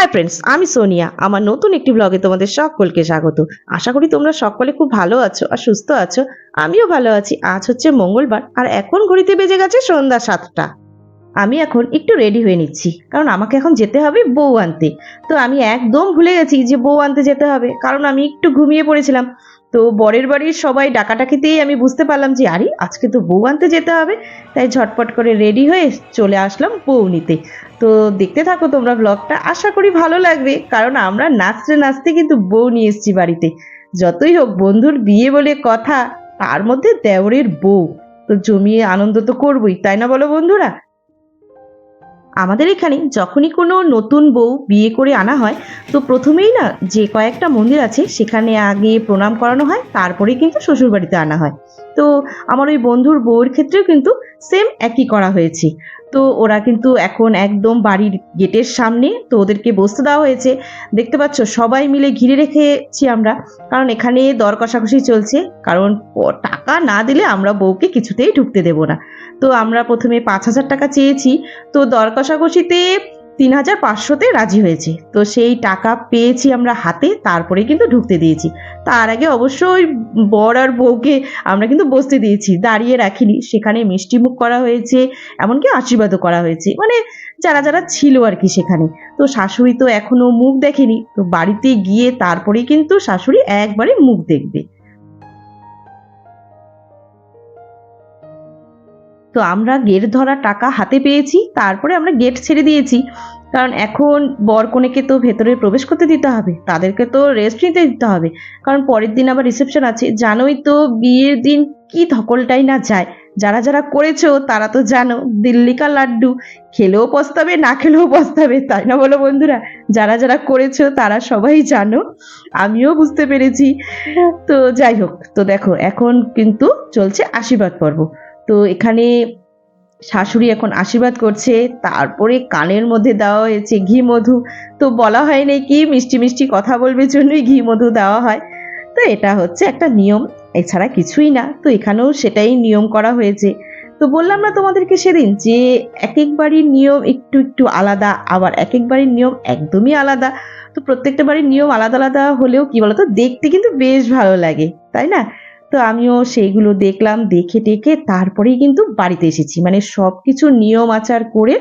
Hi friends আমি সোনিয়া। আমার নতুন একটি ব্লগে তোমাদের সকলকে স্বাগত। আশা করি তোমরা সকলে খুব ভালো আছো আর সুস্থ আছো। আমিও ভালো আছি। আজ হচ্ছে মঙ্গলবার আর এখন ঘড়িতে বেজে গেছে সন্ধ্যা সাতটা। আমি এখন একটু রেডি হয়ে নিচ্ছি, কারণ আমাকে এখন যেতে হবে বউ আনতে। তো আমি একদম ভুলে গেছি যে বউ আনতে যেতে হবে, কারণ আমি একটু ঘুমিয়ে পড়েছিলাম। তো বরের বাড়ির সবাই ডাকাটাকিতেই আমি বুঝতে পারলাম যে, আরে, আজকে তো বউ আনতে যেতে হবে। তাই ঝটপট করে রেডি হয়ে চলে আসলাম বউ নিতে তো দেখতে থাকো তোমরা ব্লগটা আশা করি ভালো লাগবে। কারণ আমরা নাচতে নাচতে কিন্তু বউ নিয়ে এসেছি বাড়িতে। যতই হোক, বন্ধুর বিয়ে বলে কথা, তার মধ্যে দেওরের বউ। তো জমিয়ে আনন্দ তো করবই, তাই না বলো বন্ধুরা? আমাদের এখানে যখনই কোনো নতুন বউ বিয়ে করে আনা হয়, তো প্রথমেই না যে কয়েকটা মন্দির আছে, সেখানে আগে প্রণাম করানো হয়, তারপরেই কিন্তু শ্বশুরবাড়িতে আনা হয়। তো আমার ওই বন্ধুর বউয়ের ক্ষেত্রেও কিন্তু সেম একই করা হয়েছে। তো ওরা কিন্তু এখন একদম বাড়ির গেটের সামনে তো ওদেরকে বসতে দেওয়া হয়েছে। দেখতে পাচ্ছ, সবাই মিলে ঘিরে রেখেছি আমরা। কারণ এখানে দর কষাকষি চলছে। কারণ টাকা না দিলে আমরা বউকে কিছুতেই ঢুকতে দেব না। তো আমরা প্রথমে পাঁচ হাজার টাকা চেয়েছি। তো দর কষাকষিতে তিন হাজার পাঁচশোতে রাজি হয়েছে। তো সেই টাকা পেয়েছি আমরা হাতে, তারপরে কিন্তু ঢুকতে দিয়েছি। তার আগে অবশ্যই বর আর বউকে আমরা কিন্তু বসতে দিয়েছি, দাঁড়িয়ে রাখিনি। সেখানে মিষ্টি মুখ করা হয়েছে, এমনকি আশীর্বাদও করা হয়েছে। মানে যারা যারা ছিল আর কি সেখানে। তো শাশুড়ি তো এখনও মুখ দেখেনি। তো বাড়িতে গিয়ে তারপরেই কিন্তু শাশুড়ি একবারে মুখ দেখবে। তো আমরা গেট ধরা টাকা হাতে পেয়েছি, তারপরে আমরা গেট ছেড়ে দিয়েছি। কারণ এখন বর কনেকে তো ভেতরে প্রবেশ করতে দিতে হবে, তাদেরকে তো রেস্ট নিতে দিতে হবে। কারণ পরের দিন আবার রিসেপশন আছে, জানোই তো বিয়ের দিন কি ধকলটাই না যায়। যারা যারা করেছ, তারা তো জানো দিল্লিকা লাড্ডু, খেলেও পস্তাবে, না খেলেও পস্তাবে, তাই না বলো বন্ধুরা? যারা যারা করেছ, তারা সবাই জানো, আমিও বুঝতে পেরেছি। তো যাই হোক, তো দেখো, এখন কিন্তু চলছে আশীর্বাদ পর্ব। তো এখানে শাশুড়ি এখন আশীর্বাদ করছে, তারপরে কানের মধ্যে দেওয়া হয়েছে ঘি মধু। তো বলা হয় নাকি মিষ্টি মিষ্টি কথা বলবে জন্যই ঘি মধু দেওয়া হয়। তো এটা হচ্ছে একটা নিয়ম, এছাড়া কিছুই না। তো এখানেও সেটাই নিয়ম করা হয়েছে। তো বললাম না তোমাদেরকে সেদিন যে এক এক বাড়ির নিয়ম একটু একটু আলাদা, আবার এক এক বাড়ির নিয়ম একদমই আলাদা। তো প্রত্যেকটা বাড়ির নিয়ম আলাদা আলাদা হলেও কি বলতো, দেখতে কিন্তু বেশ ভালো লাগে, তাই না? তো আমিও সেইগুলো দেখলাম, দেখে টেকে তারপরেই কিন্তু বাড়িতে এসেছি। মানে সব কিছু নিয়ম আচার করে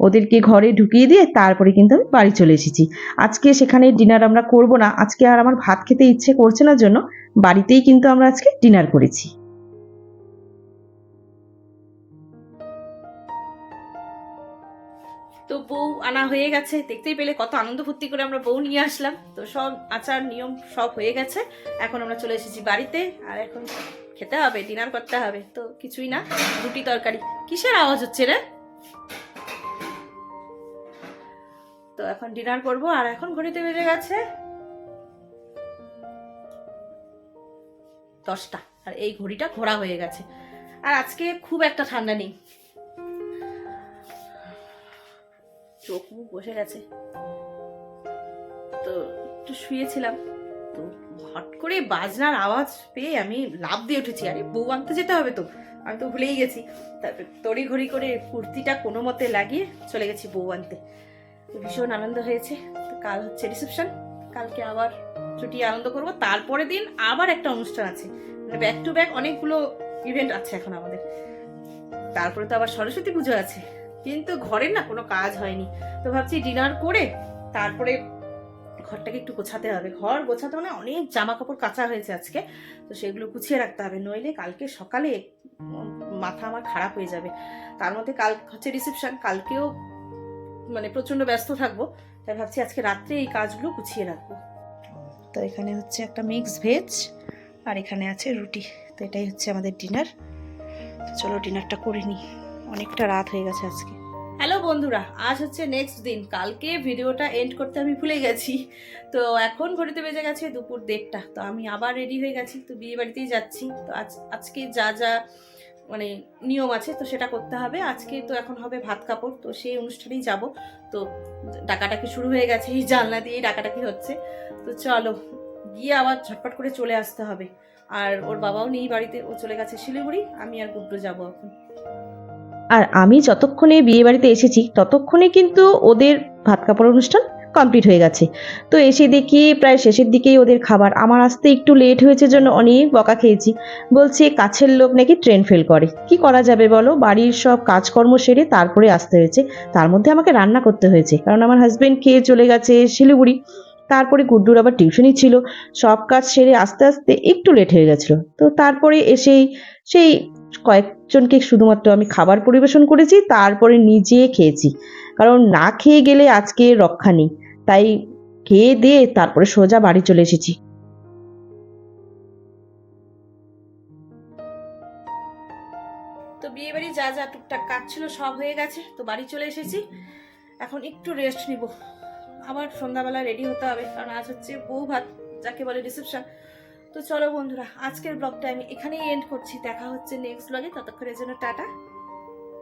ওদেরকে ঘরে ঢুকিয়ে দিয়ে তারপরে কিন্তু আমি বাড়ি চলে এসেছি। আজকে সেখানে ডিনার আমরা করব না। আজকে আর আমার ভাত খেতে ইচ্ছে করছে না জন্য বাড়িতেই কিন্তু আমরা আজকে ডিনার করেছি। তো বউ আনা হয়ে গেছে। দেখতেই পেলে কত আনন্দ ফুর্তি করে আমরা বউ নিয়ে আসলাম। তো সব আচার, নিয়ম সব হয়ে গেছে। এখন আমরা চলে এসেছি বাড়িতে। আর এখন খেতে হবে, ডিনার করতে হবে। তো কিছুই না, রুটি তরকারি। কিসের আওয়াজ হচ্ছে রে? তো এখন ডিনার করব। আর এখন ঘড়িতে বেজে গেছে দশটা। আর এই ঘড়িটা ঘোরা হয়ে গেছে। আর আজকে খুব একটা ঠান্ডা নেই। চোখ মুখ বসে গেছে। তো একটু শুয়েছিলাম। তো হট করে বাজনার আওয়াজ পেয়ে আমি লাভ দিয়ে উঠেছি। আরে, বউ আনতে যেতে হবে তো। আমি তো ভুলেই গেছি। তারপর তড়ি ঘড়ি করে কুর্তিটা কোনো মতে লাগিয়ে চলে গেছি বউ আনতে। ভীষণ আনন্দ হয়েছে। তো কাল হচ্ছে রিসেপশন। কালকে আবার ছুটি আনন্দ করব। তারপরে দিন আবার একটা অনুষ্ঠান আছে। মানে ব্যাক টু ব্যাক অনেকগুলো ইভেন্ট আছে এখন আমাদের। তারপরে তো আবার সরস্বতী পুজো আছে। কিন্তু ঘরের না কোনো কাজ হয়নি। তো ভাবছি ডিনার করে তারপরে ঘরটাকে একটু গোছাতে হবে। ঘর গোছাতে মানে অনেক জামা কাপড় কাঁচা হয়েছে আজকে। তো সেগুলো গুছিয়ে রাখতে হবে। নইলে কালকে সকালে মাথা আমার খারাপ হয়ে যাবে। তার মধ্যে কাল হচ্ছে রিসেপশন কালকেও মানে প্রচণ্ড ব্যস্ত থাকব। তাই ভাবছি আজকে রাত্রে এই কাজগুলো গুছিয়ে রাখব। তো এখানে হচ্ছে একটা মিক্স ভেজ আর এখানে আছে রুটি। তো এটাই হচ্ছে আমাদের ডিনার চলো ডিনারটা করে নিই। অনেকটা রাত হয়ে গেছে আজকে। হ্যালো বন্ধুরা, আজ হচ্ছে নেক্সট দিন। কালকে ভিডিওটা এন্ড করতে আমি ভুলে গেছি। তো এখন ঘড়িতে বেজে গেছে দুপুর দেড়টা। তো আমি আবার রেডি হয়ে গেছি, তো বিয়ে বাড়িতেই যাচ্ছি। তো আজ, আজকে যা যা মানে নিয়ম আছে, তো সেটা করতে হবে। আজকে তো এখন হবে ভাত কাপড়, তো সেই অনুষ্ঠানেই যাব। তো ডাকাটাকি শুরু হয়ে গেছে, এই জানলা দিয়েই ডাকাটাকি হচ্ছে। তো চলো, গিয়ে আবার ঝটপট করে চলে আসতে হবে। আর ওর বাবাও নেই বাড়িতে, ও চলে গেছে শিলিগুড়ি। আমি আর গুড্ডু যাব এখন। আর আমি যতক্ষণে বিয়ে বাড়িতে এসেছি, ততক্ষণে কিন্তু ওদের ভাত কাপড় অনুষ্ঠান কমপ্লিট হয়ে গেছে। তো এসে দেখি প্রায় শেষের দিকেই ওদের খাবার। আমার আসতে একটু লেট হয়েছে জন্য অনেক বকা খেয়েছি। বলছে, কাছের লোক নাকি ট্রেন ফেল করে। কি করা যাবে বলো? বাড়ির সব কাজকর্ম সেরে তারপরে আসতে হয়েছে। তার মধ্যে আমাকে রান্না করতে হয়েছে। কারণ আমার হাজব্যান্ড খেয়ে চলে গেছে শিলিগুড়ি। তারপরে গুড্ডুর আবার টিউশনই ছিল। সব কাজ সেরে আস্তে আস্তে একটু লেট হয়ে গেছিল। তো তারপরে এসেই সেই কয়েকজনকে শুধুমাত্র আমি খাবার পরিবেশন করেছি, তারপরে নিজে খেয়েছি। কারণ না খেয়ে গেলে আজকে রক্ষা নেই। তাই খেয়ে দিয়ে তারপরে সোজা বাড়ি চলে এসেছি। তো বিয়ে বাড়ি যা যা টুকটাক কাজ ছিল সব হয়ে গেছে। তো বাড়ি চলে এসেছি। এখন একটু রেস্ট নিব। আবার সন্ধ্যাবেলা রেডি হতে হবে, কারণ আজ হচ্ছে বউ ভাত, যাকে বলে রিসেপশন তো চলো বন্ধুরা, আজকের ব্লগটা আমি এখানেই এন্ড করছি। দেখা হচ্ছে নেক্সট ব্লগে ততক্ষণের জন্য টাটা।